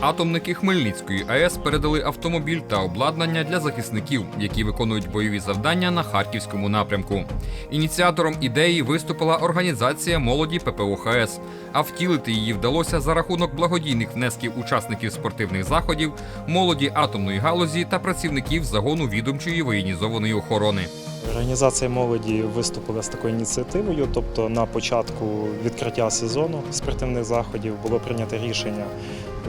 Атомники Хмельницької АЕС передали автомобіль та обладнання для захисників, які виконують бойові завдання на харківському напрямку. Ініціатором ідеї виступила організація молоді ППО ХС, а втілити її вдалося за рахунок благодійних внесків учасників спортивних заходів, молоді атомної галузі та працівників загону відомчої воєнізованої охорони. Організація молоді виступила з такою ініціативою. Тобто, на початку відкриття сезону спортивних заходів було прийнято рішення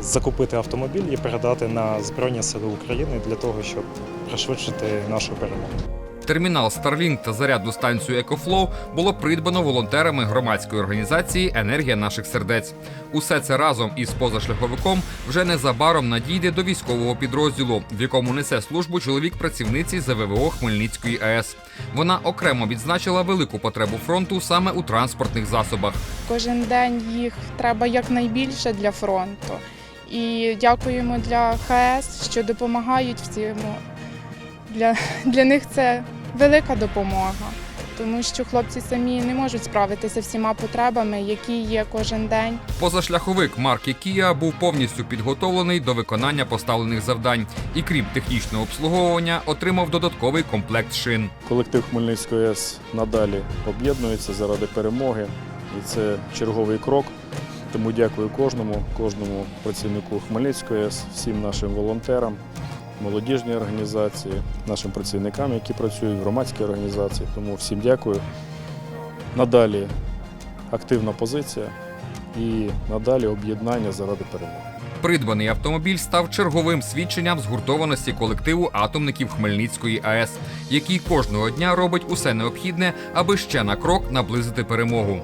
закупити автомобіль і передати на Збройні Сили України для того, щоб пришвидшити нашу перемогу. Термінал Starlink та зарядну станцію EcoFlow було придбано волонтерами громадської організації Енергія наших сердець. Усе це разом із позашляховиком вже незабаром надійде до військового підрозділу, в якому несе службу чоловік працівниці ЗВВО Хмельницької АЕС. Вона окремо відзначила велику потребу фронту саме у транспортних засобах. Кожен день їх треба якнайбільше для фронту. І дякуємо для ХС, що допомагають в цьому. Для, для них це велика допомога, тому що хлопці самі не можуть справитися всіма потребами, які є кожен день. Позашляховик марки Kia був повністю підготовлений до виконання поставлених завдань і, крім технічного обслуговування, отримав додатковий комплект шин. Колектив Хмельницької АЕС надалі об'єднується заради перемоги, і це черговий крок. Тому дякую кожному, кожному працівнику Хмельницької АЕС, всім нашим волонтерам, молодіжній організації, нашим працівникам, які працюють в громадській організації. Тому всім дякую. Надалі активна позиція і надалі об'єднання заради перемоги. Придбаний автомобіль став черговим свідченням згуртованості колективу атомників Хмельницької АЕС, який кожного дня робить усе необхідне, аби ще на крок наблизити перемогу.